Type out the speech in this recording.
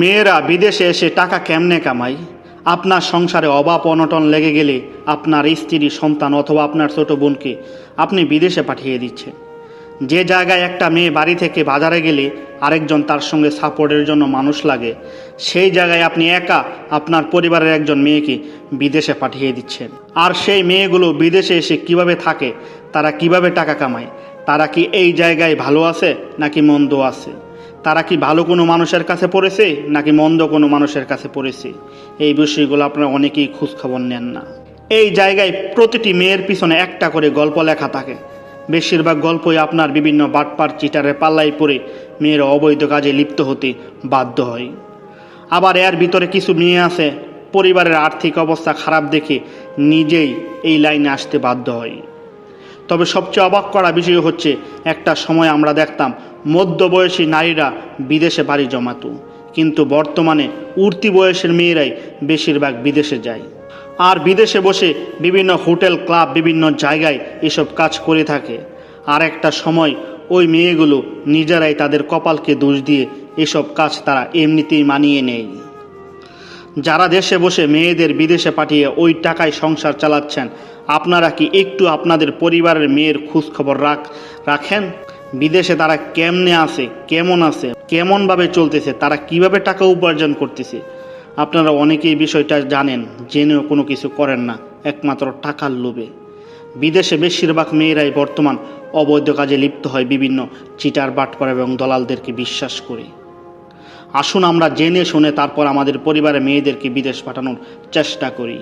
মেয়েরা বিদেশে এসে টাকা কেমনে কামায়? আপনার সংসারে অভাব, অনটন লেগে গেলে আপনার স্ত্রী, সন্তান অথবা আপনার ছোট বোনকে আপনি বিদেশে পাঠিয়ে দিচ্ছেন। যে জায়গায় একটা মেয়ে বাড়ি থেকে বাজারে গেলে আরেকজন তার সঙ্গে সাপোর্টের জন্য মানুষ লাগে, সেই জায়গায় আপনি একা আপনার পরিবারের একজন মেয়েকে বিদেশে পাঠিয়ে দিচ্ছেন। আর সেই মেয়েগুলো বিদেশে এসে কীভাবে থাকে, তারা কীভাবে টাকা কামায়, তারা কি এই জায়গায় ভালো আছে নাকি মন্দ আছে? তারা কি ভালো কোনো মানুষের কাছে পড়েছে, নাকি মন্দ কোনো মানুষের কাছে পড়েছে? এই বিষয়গুলো আপনারা অনেকেই খোঁজখবর নেন না। এই জায়গায় প্রতিটি মেয়ের পিছনে একটা করে গল্প লেখা থাকে। বেশিরভাগ গল্পই আপনার বিভিন্ন বাটপার চিটারের পাল্লাই পড়ে মেয়েরা অবৈধ কাজে লিপ্ত হতে বাধ্য হয়। আবার এর ভিতরে কিছু মেয়ে আছে, পরিবারের আর্থিক অবস্থা খারাপ দেখে নিজেই এই লাইনে আসতে বাধ্য হয়। তবে সবচেয়ে অবাক করা বিষয় হচ্ছে, একটা সময় আমরা দেখতাম মধ্যবয়সী নারীরা বিদেশে বাড়ি জমাতো, কিন্তু বর্তমানে উঠতি বয়সের মেয়েরাই বেশিরভাগ বিদেশে যায়। আর বিদেশে বসে বিভিন্ন হোটেল, ক্লাব, বিভিন্ন জায়গায় এসব কাজ করে থাকে। আর একটা সময় ওই মেয়েগুলো নিজেরাই তাদের কপালকে দোষ দিয়ে এসব কাজ তারা এমনিতেই মানিয়ে নেয়। যারা দেশে বসে মেয়েদের বিদেশে পাঠিয়ে ওই টাকায় সংসার চালাচ্ছেন, আপনারা কি একটু আপনাদের পরিবারের মেয়ের খোঁজখবর রাখ, রাখেন? বিদেশে তারা কেমনে আছে, কেমন আছে, কেমনভাবে চলতেছে, তারা কীভাবে টাকা উপার্জন করতেছে? আপনারা অনেকেই বিষয়টা জানেন, জেনেও কোনো কিছু করেন না, একমাত্র টাকার লোভে। বিদেশে বেশিরভাগ মেয়েরাই বর্তমান অবৈধ কাজে লিপ্ত হয় বিভিন্ন চিটার, বাটপার এবং দলালদেরকে বিশ্বাস করে। আসুন আমরা জেনে শুনে তারপর আমাদের পরিবারের মেয়েদেরকে বিদেশ পাঠানোর চেষ্টা করি।